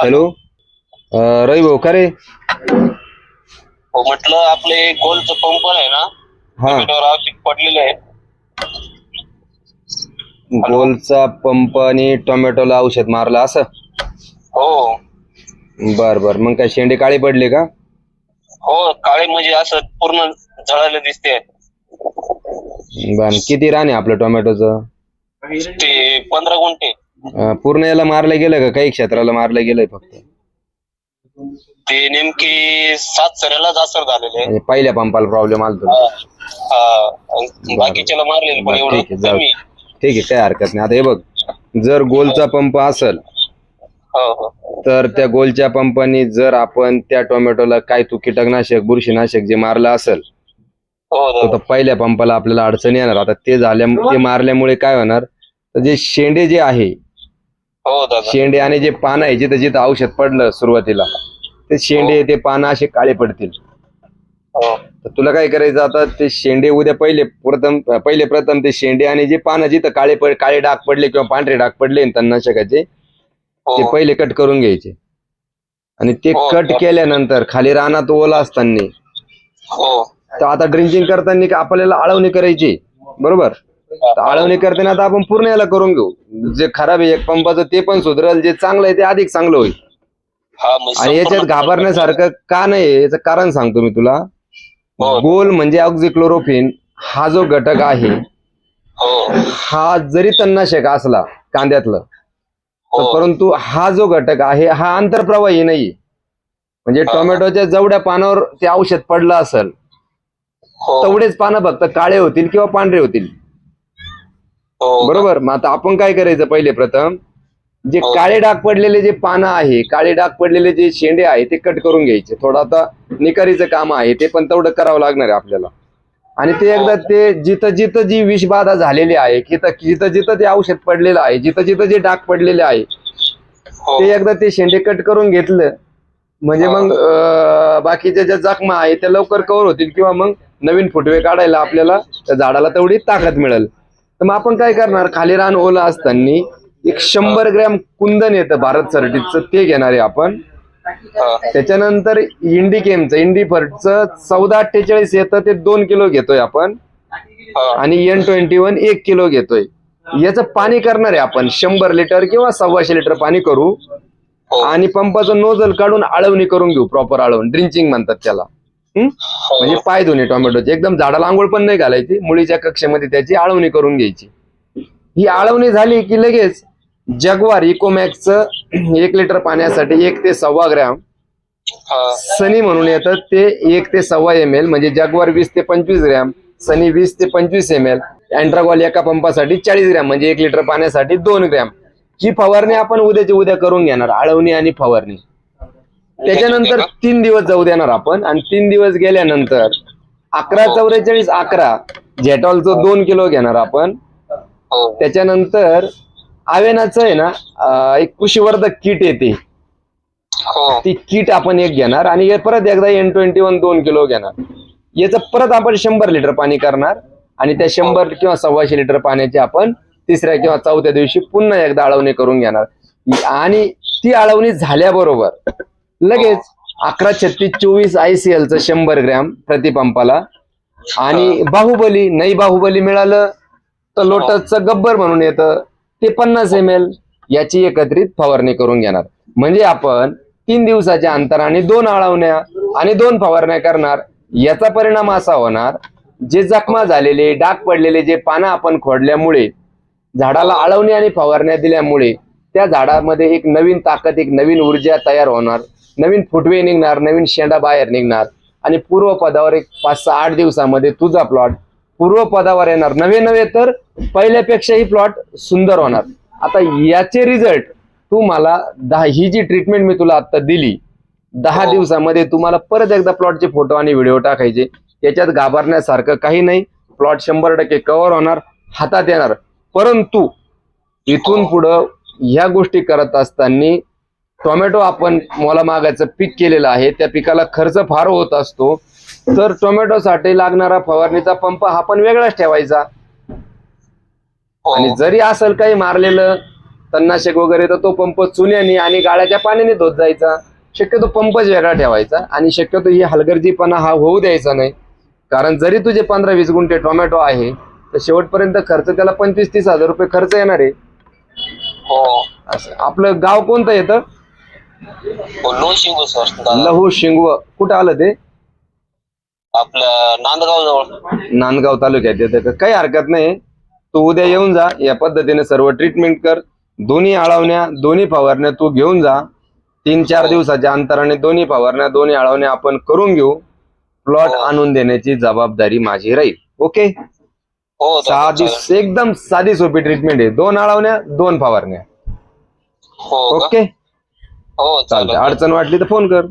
Hello. रवी भाऊ का रे? हो म्हटलं आपले गोलचं पंप आहे ना? हा. त्याच्यावर औषध पडलेलं आहे. गोलचा पंप आणि टोमॅटोला औषध मारलं असं? हो. बर बर. मग काय शेंडे काळे पडले का? हो काळे म्हणजे असं पूर्ण जळायला दिसते. बर किती रान आहे आपलं टोमॅटोचं? ते पंधरा गुंठे. अं, पूर्ण याला मारलं गेलं का? काही क्षेत्राला मारलं गेलंय फक्त? ते नेमकी सात सऱ्यालाच असर झालेले. म्हणजे पहिल्या पंपाला प्रॉब्लेम आला बाकीच्याला मारलेलं पण बरं, एवढं ठीक आहे जाऊ कमी. ठीक आहे काय हरकत नाही. आता हे बघ जर गोलचा पंप असेल हो हो. तर त्या गोलच्या पंपानी जर आपण त्या टोमॅटोला काय तू कीटकनाशक बुरशीनाशक जे मारलं असेल हो हो. तर पहिल्या पंपाला आपल्याला अडचण येणार. आता ते झाल्या ते मारल्यामुळे काय होणार? तर जे शेंडे जे आहे हो दादा. शेंडे आणि जे पानं आहे जिथं जिथं औषध पडलं सुरुवातीला ते शेंडे ते पानं असे काळे पडतील. हो. तर तुला काय करायचं आता ते शेंडे उद्या पहिले प्रथम पहिले प्रथम ते शेंडे आणि जे पानं जिथं काळे पड काळे डाग पडले किंवा पांढरे डाग पडले ना तणनाशकाचे ते हो पहिले कट करून घ्यायचे. आणि ते हो, कट हो. केल्यानंतर खाली रानात ओला असताना हो. तर आता ड्रिंचिंग करताना का आपल्याला आळवणी करायची बरोबर? तर आळवणी करताना आता आपण पूर्ण याला करून घेऊ. जे खराब आहे एक पंपाचं ते पण सुधरल जे चांगलं आहे ते अधिक चांगलं होईल. हा आणि याच्यात घाबरण्यासारखं का नाही याचं कारण सांगतो मी तुला. हो. गोल म्हणजे ऑक्झिक्लोरोफिन हा जो घटक आहे हो. हा जरी तणनाशक असला कांद्यातलं तर हो परंतु हा जो घटक आहे हा आंतरप्रवाही नाही. म्हणजे हा. टोमॅटोच्या जेवढ्या पानावर ते औषध पडलं असेल हो. तेवढेच पानं फक्त काळे होतील किंवा पांढरे होतील. हो बरोबर. मग आता आपण काय करायचं पहिले प्रथम? जे हो. काळे डाग पडलेले जे पानं आहे काळे डाग पडलेले जे शेंडे आहे ते कट करून घ्यायचे. थोडं आता निकारीचं काम आहे ते पण तेवढं करावं लागणार आहे आपल्याला. आणि ते एकदा ते जिथं जिथं जी विषबाधा झालेली आहे जिथं जिथं जिथं ते औषध पडलेलं आहे जिथं जिथं जे डाग पडलेले आहे हो. ते एकदा ते शेंडे कट करून घेतलं. म्हणजे हा. मग बाकीच्या ज्या जखमा आहे त्या लवकर कव्हर होतील किंवा मग नवीन फुटवे काढायला आपल्याला त्या झाडाला तेवढी ताकद मिळेल. तर मग आपण काय करणार खाली रान ओलं असताना एक शंभर ग्रॅम कुंदन येतं भारत सर्टिसचं ते घेणार आहे आपण. त्याच्यानंतर इंडिकेमचं इंडिफर्टचं चौदा अठ्ठेचाळीस येतं ते दोन किलो घेतोय आपण. आणि एन ट्वेंटी वन एक किलो घेतोय याचं पाणी करणार आहे आपण शंभर लिटर किंवा सव्वाशे लिटर पाणी करू हो. आणि पंपाचं नोजल काढून आळवणी करून घेऊ प्रॉपर आळवण ड्रिंचिंग म्हणतात त्याला? म्हणजे हो. पाय धुणे टोमॅटोचे. एकदम झाडाला आंघोळ पण नाही घालायची. मुळीच्या कक्षेमध्ये त्याची आळवणी करून घ्यायची. ही आळवणी झाली की लगेच जगवार इकोमॅक्सचं एक लिटर पाण्यासाठी एक ते सव्वा ग्रॅम. सनी म्हणून येतं. ते एक ते सव्वा एम एल म्हणजे जगवार वीस ते पंचवीस ग्रॅम सनी वीस ते पंचवीस एम एल अँट्रागॉल एका पंपासाठी चाळीस ग्रॅम म्हणजे एक लिटर पाण्यासाठी दोन ग्रॅम. ही फवारणी आपण उद्याची उद्या करून घेणार. आळवणी आणि फवारणी. त्याच्यानंतर तीन दिवस जाऊ देणार आपण. आणि तीन दिवस गेल्यानंतर अकरा चौवेचाळीस अकरा झेटॉलचं दोन किलो घेणार आपण. हो. त्याच्यानंतर आवेनाचं आहे ना एक कृषीवर्धक किट येते. हो. ती किट आपण एक घेणार आणि हे परत एकदा एन ट्वेंटी वन दोन किलो घेणार. याचं परत आपण शंभर लिटर पाणी करणार आणि त्या शंभर किंवा सव्वाशे लिटर पाण्याची आपण तिसऱ्या किंवा चौथ्या दिवशी पुन्हा एकदा आळवणी करून घेणार. आणि ती आळवणी झाल्याबरोबर लगेच अकरा छत्तीस चोवीस आय सी एलचं शंभर ग्रॅम प्रतिपंपाला. आणि बाहुबली नाही बाहुबली मिळालं तर लोटसचं गब्बर म्हणून येतं. ते पन्नास एम एल याची एकत्रित फवारणी करून घेणार. म्हणजे आपण तीन दिवसाच्या अंतराने दोन आळवण्या आणि दोन फवारण्या करणार. याचा परिणाम असा होणार जे जखमा झालेले डाग पडलेले जे पानं आपण खोडल्यामुळे झाडाला आळवणी आणि फवारण्या दिल्यामुळे त्या झाडामध्ये एक नवीन ताकद एक नवीन ऊर्जा तयार होणार. नवीन फुटवे निघणार नवीन शेंडा बाहेर निघणार. आणि पूर्व पदावर एक पाच सहा आठ दिवसामध्ये तुझा प्लॉट पूर्व पदावर येणार. नवे नवे तर पहिल्यापेक्षाही प्लॉट सुंदर होणार. आता याचे रिझल्ट तू मला दहा ही जी ट्रीटमेंट मी तुला आता दिली दहा हो. दिवसामध्ये तुम्हाला परत एकदा प्लॉटचे फोटो आणि व्हिडिओ टाकायचे. याच्यात घाबरण्यासारखं काही नाही. प्लॉट शंभर टक्के कव्हर होणार हातात येणार. परंतु इथून पुढं ह्या गोष्टी करत असताना टोमॅटो आपण मोला मागायचं पीक केलेलं आहे त्या पिकाला खर्च फार होत असतो. तर टोमॅटोसाठी लागणारा फवारणीचा पंप हा पण वेगळाच ठेवायचा. हो. आणि जरी असेल काही मारलेलं तणनाशक वगैरे तर तो पंप चुन्याने आणि गाळ्याच्या पाण्याने धुत जायचा. शक्यतो पंपच वेगळा ठेवायचा आणि शक्यतो ही हलगर्जीपणा हा होऊ द्यायचा नाही. कारण जरी तुझे पंधरा वीस गुंठे टोमॅटो आहे तर शेवटपर्यंत खर्च त्याला पंचवीस तीस हजार रुपये खर्च येणार आहे. हो. असं. आपलं गाव कोणतं येतं हो सर लहू शिंगव. कुठं आलं ते? आपल्या नांदगाव जवळ. नांदगाव तालुक्यात येतं का? काही हरकत नाही. तू उद्या येऊन जा. या पद्धतीने सर्व ट्रीटमेंट कर. दोन्ही आळवण्या दोन्ही फवारण्या तू घेऊन जा. तीन चार दिवसाच्या अंतराने दोन्ही फवारण्या दोन्ही आळवण्या आपण करून घेऊ. प्लॉट हो. आणून देण्याची जबाबदारी माझी राहील. ओके हो साधी चालेल. एकदम साधी सोपी ट्रीटमेंट आहे. दोन आळवण्या दोन फवारण्या. हो? ओके हो चालतंय चालेल. अडचण वाटली तर फोन कर.